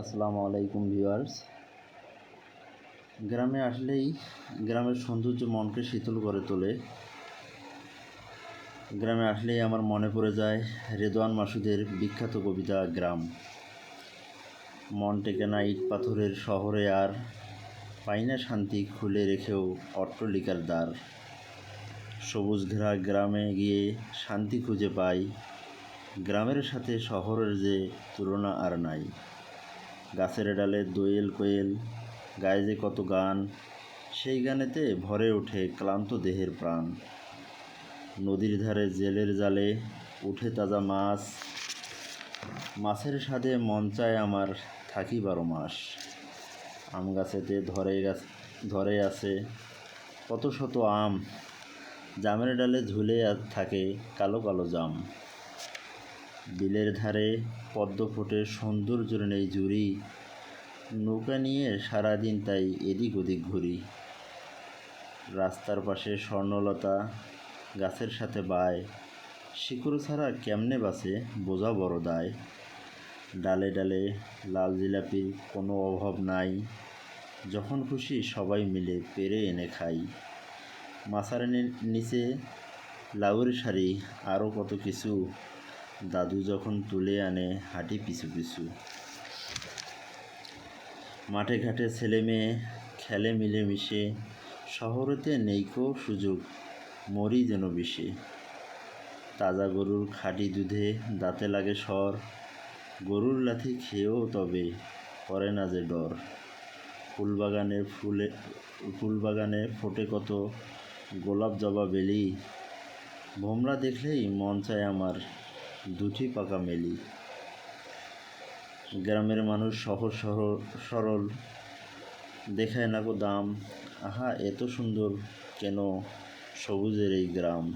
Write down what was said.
আসসালামু আলাইকুম ভিউয়ার্স। গ্রামে আসলেই গ্রামের সৌন্দর্য মনকে শীতল করে তোলে। গ্রামে আসলেই আমার মনে পড়ে যায় রেদওয়ান মাসুদের বিখ্যাত কবিতা গ্রাম। মন টেকে না ইট পাথরের শহরে আর পাই না শান্তি খুলে রেখেও অট্টলিকার দ্বার। সবুজ ঘেরা গ্রামে গিয়ে শান্তি খুঁজে পাই। গ্রামের সাথে শহরের যে তুলনা আর নাই। গাছের ডালে দোয়েল কোয়েল, গায়ে যে কত গান, সেই গানেতে ভরে ওঠে ক্লান্ত দেহের প্রাণ। নদীর ধারে জেলের জালে উঠে তাজা মাছ, মাছের স্বাদে মন চায় আমার থাকি বারো মাস। আম গাছেতে ধরে গাছ, ধরে আছে কত শত আম, জামের ডালে ঝুলে থাকে কালো কালো জাম। বিলের ধারে পদ্ম ফোটে সৌন্দর্যের নেই জুড়ি। নৌকা নিয়ে সারাদিন তাই এদিক ওদিক ঘুরি। রাস্তার পাশে স্বর্ণলতা গাছের সাথে বায়। শিকড় ছাড়া কেমনে বাসে বোঝা বড় দায়। ডালে ডালে লাল জিলাপির কোনো অভাব নাই। যখন খুশি সবাই মিলে পেরে এনে খাই। মাছার নি- নিচে লাউয়ের শাড়ি, আরও কত কিছু দাদু যখন তুলে আনে, হাঁটি পিছু পিছু। মাঠে ঘাটে ছেলে মেয়ে খেলে মিলেমিশে, শহরেতে নেই নেইকো সুযোগ, মরি যেন বিষে তাজা গরুর খাঁটি দুধে দাঁতে লাগে সর গরুর লাথি খেয়েও তবে করে না যে ডর। ফুলবাগানে ফুলে, ফুলবাগানে ফোটে কত গোলাপ জবা বেলি, ভোমরা দেখলেই মন চায় আমার দুটি পাকা মেলি। গ্রামের মানুষ সহজ, সরল সরল। দেখায় না গো দাম। আহা, এত সুন্দর কেন সবুজের এই গ্রাম?